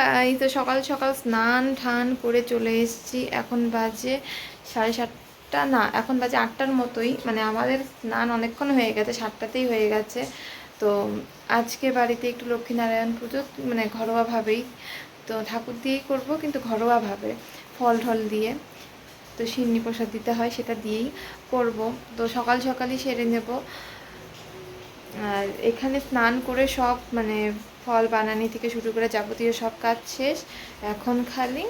Guys তো সকাল সকাল স্নান ঠান করে চলে এসেছি। এখন বাজে সাড়ে সাতটা, না, এখন বাজে আটটার মতোই। মানে আমাদের স্নান অনেকক্ষণ হয়ে গেছে, সাতটাতেই হয়ে গেছে। তো আজকে বাড়িতে একটু লক্ষ্মীনারায়ণ পুজো মানে ঘরোয়াভাবেই। তো ঠাকুর দিয়েই করব, কিন্তু ঘরোয়াভাবে ফল ঠল দিয়ে। তো সিন্নি প্রসাদ দিতে হয়, সেটা দিয়েই করব। তো সকাল সকালই সেরে নেব। আর এখানে স্নান করে সব মানে ফল বানানি থেকে শুরু করে যাবতীয় সব কাজ শেষ। এখন খালি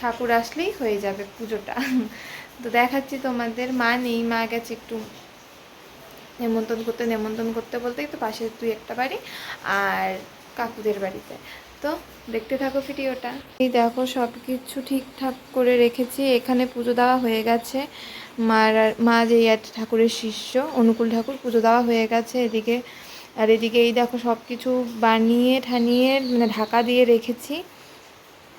ঠাকুর আসলেই হয়ে যাবে পুজোটা। তো দেখাচ্ছি তোমাদের, মা নেই, মা গেছে একটু নেমন্তন্ন করতে নেমন্তন্ন করতে বলতে তো পাশে দুই একটা বাড়ি আর কাকুদের বাড়িতে। তো দেখতে থাকো ভিডিওটা। এই দেখো সব কিছু ঠিকঠাক করে রেখেছি। এখানে পুজো দেওয়া হয়ে গেছে। মার মা যে ঠাকুরের শিষ্য, অনুকূল ঠাকুর, পুজো দেওয়া হয়ে গেছে এদিকে। আর এদিকে এই দেখো সব কিছু বানিয়ে ঠানিয়ে মানে ঢাকা দিয়ে রেখেছি।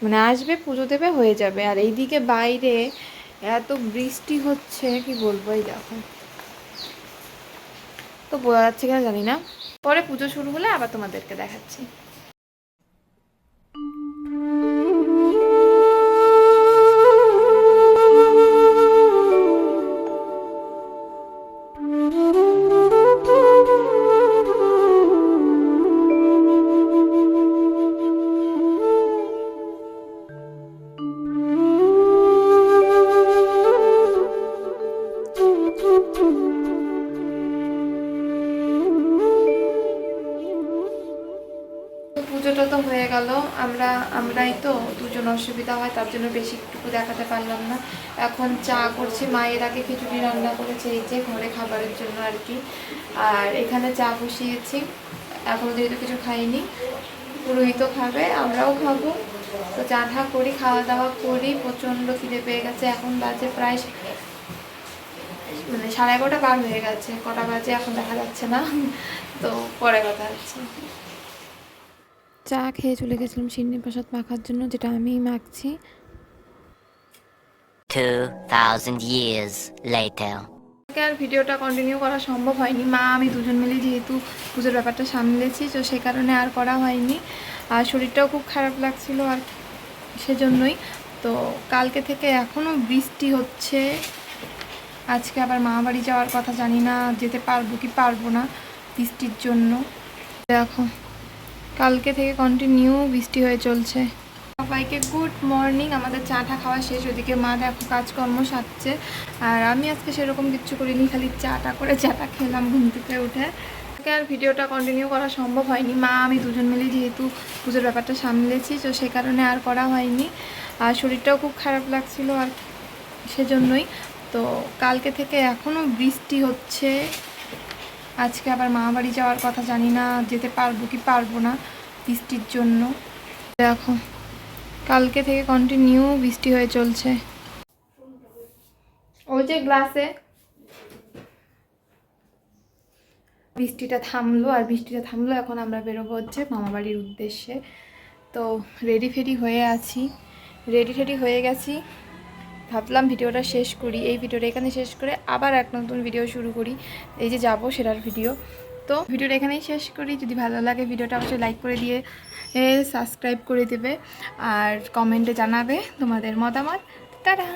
মানে আসবে, পুজো দেবে, হয়ে যাবে। আর এইদিকে বাইরে এত বৃষ্টি হচ্ছে, কি বলব, এই দেখো। তো বোঝা যাচ্ছে কিনা জানি না। পরে পুজো শুরু হলে আবার তোমাদেরকে দেখাচ্ছি। তো তো হয়ে গেল। আমরা, আমরাই তো দুজন অসুবিধা হয়, তার জন্য বেশি একটুকু দেখাতে পারলাম না। এখন চা করছি মায়ের আগে খিচুড়ি রান্না করেছে, এই যে ঘরে খাবারের জন্য আর কি। আর এখানে চা বসিয়েছি এখনও যেহেতু কিছু খাইনি। পুরোহিত খাবে, আমরাও খাব। তো চা ঠা করি খাওয়া দাওয়া করি, প্রচণ্ড খিদে পেয়ে গেছে। এখন বাজে প্রায় মানে সাড়ে এগারোটা বার হয়ে গেছে, কটা বাজে এখন দেখা যাচ্ছে না। তো পরে কথা হচ্ছে। চা খেয়ে চলে গেছিলাম সিন্নি প্রসাদ মাখার জন্য যেটা আমিই মাখছি। 2,000 years later. আজকে আর ভিডিওটা কন্টিনিউ করা সম্ভব হয়নি। মা আমি দুজন মিলে যেহেতু পুজোর ব্যাপারটা সামলেছি তো সে কারণে আর করা হয়নি। আর শরীরটাও খুব খারাপ লাগছিল আর সেজন্যই। তো কালকে থেকে এখনও বৃষ্টি হচ্ছে। আজকে আবার মা বাড়ি যাওয়ার কথা জানি না যেতে পারব কি পারব না বৃষ্টির জন্য। দেখো। কালকে থেকে কন্টিনিউ বৃষ্টি হয়ে চলছে। সবাইকে গুড মর্নিং আমাদের চাটা খাওয়া শেষ, ওদিকে মা দেখো কাজকর্ম সারছে। আর আমি আজকে সেরকম কিচ্ছু করিনি, খালি চাটা করে চাটা খেলাম ঘুম থেকে উঠে। আজকে আর ভিডিওটা কন্টিনিউ করা সম্ভব হয়নি। মা, আমি দুজন মিলে যেহেতু পুজোর ব্যাপারটা সামলেছি, তো সে কারণে আর করা হয়নি। আর শরীরটাও খুব খারাপ লাগছিল আর সেজন্যই। তো কালকে থেকে এখনও বৃষ্টি হচ্ছে। আজকে আবার মা বাড়ি যাওয়ার কথা জানি না, যেতে পারব কি পারব না বৃষ্টির জন্য। দেখো, কালকে থেকে কন্টিনিউ বৃষ্টি হয়ে চলছে। ওই যে গ্লাসে বৃষ্টিটা থামলো, আর বৃষ্টিটা থামলো, এখন আমরা বেরোবো হচ্ছে মামা বাড়ির উদ্দেশ্যে। তো রেডি ফেডি হয়ে আছি। রেডি ফেডি হয়ে গেছি। ভাবলাম ভিডিওটা শেষ করি। এই ভিডিওটা এখানে শেষ করে আবার এক নতুন ভিডিও শুরু করি। এই যে যাব সেটার ভিডিও। তো ভিডিওটা এখানেই শেষ করি। যদি ভালো লাগে ভিডিওটা অবশ্যই লাইক করে দিয়ে সাবস্ক্রাইব করে দেবে। আর কমেন্টে জানাবে তোমাদের মতামত। টাটা!